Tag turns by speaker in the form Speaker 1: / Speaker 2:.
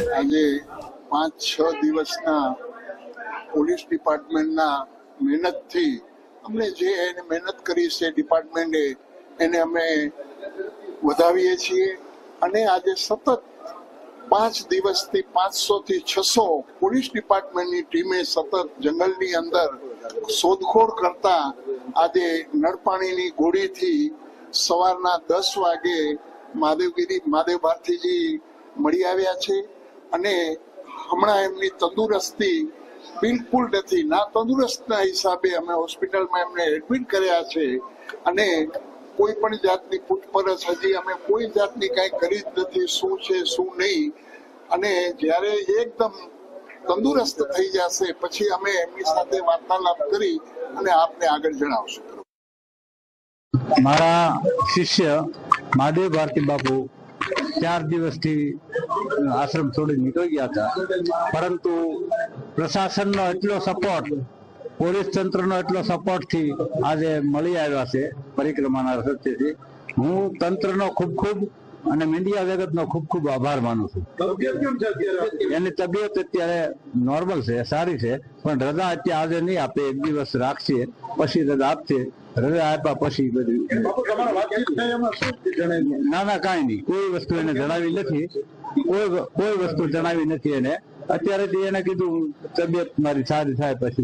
Speaker 1: આજે પાંચ, છ દિવસના પોલીસ ડિપાર્ટમેન્ટના મહેનતથી અમને જે એને મહેનત કરી છે ડિપાર્ટમેન્ટે, એને અમે વધાવીએ છીએ. અને આજે સતત પાંચ દિવસથી પાંચસો થી છસો પોલીસ ડિપાર્ટમેન્ટની ટીમે સતત જંગલની અંદર શોધખોળ કરતા આજે નળપાણીની ગોળીથી સવારના દસ વાગે મહાદેવગીરી, મહાદેવ ભારતીજી મળી આવ્યા છે. અને હમણાં એમની તંદુરસ્તી બિલકુલ નથી. ના તંદુરસ્તના હિસાબે અમે હોસ્પિટલમાં એમને એડમિટ કર્યા છે અને કોઈ પણ જાતની પૂછપરછ હજી અમે કોઈ જાતની કાંઈ કરી જ નથી, શું છે, શું નહીં. અને જ્યારે એકદમ તંદુરસ્ત થઈ જશે, પછી અમે એમની સાથે વાર્તાલાપ કરી અને આપને આગળ જણાવશું.
Speaker 2: મારા શિષ્ય મહાદેવ ભારતી બાપુ ચાર દિવસથી આશ્રમ છોડી નીકળી ગયા હતા. પરંતુ પ્રશાસનનો એટલો સપોર્ટ પોલીસ તંત્રનો એટલો સપોર્ટથી આજે મળી આવ્યા છે પરિક્રમાના રસ્તેથી. હું તંત્રનો ખૂબ ખૂબ અને મીડિયા જગતનો ખૂબ ખૂબ આભાર માનું છું. એની તબિયત અત્યારે નોર્મલ છે સારી છે પણ રજા અત્યારે આજે નહીં આપે એક દિવસ રાખશે પછી રજા આપશે રજા આપ્યા પછી બધું. ના ના કાંઈ નહીં. કોઈ વસ્તુ એને જણાવી નથી. કોઈ કોઈ વસ્તુ જણાવી નથી એને. અત્યારે એને કીધું તબિયત મારી સારી થાય પછી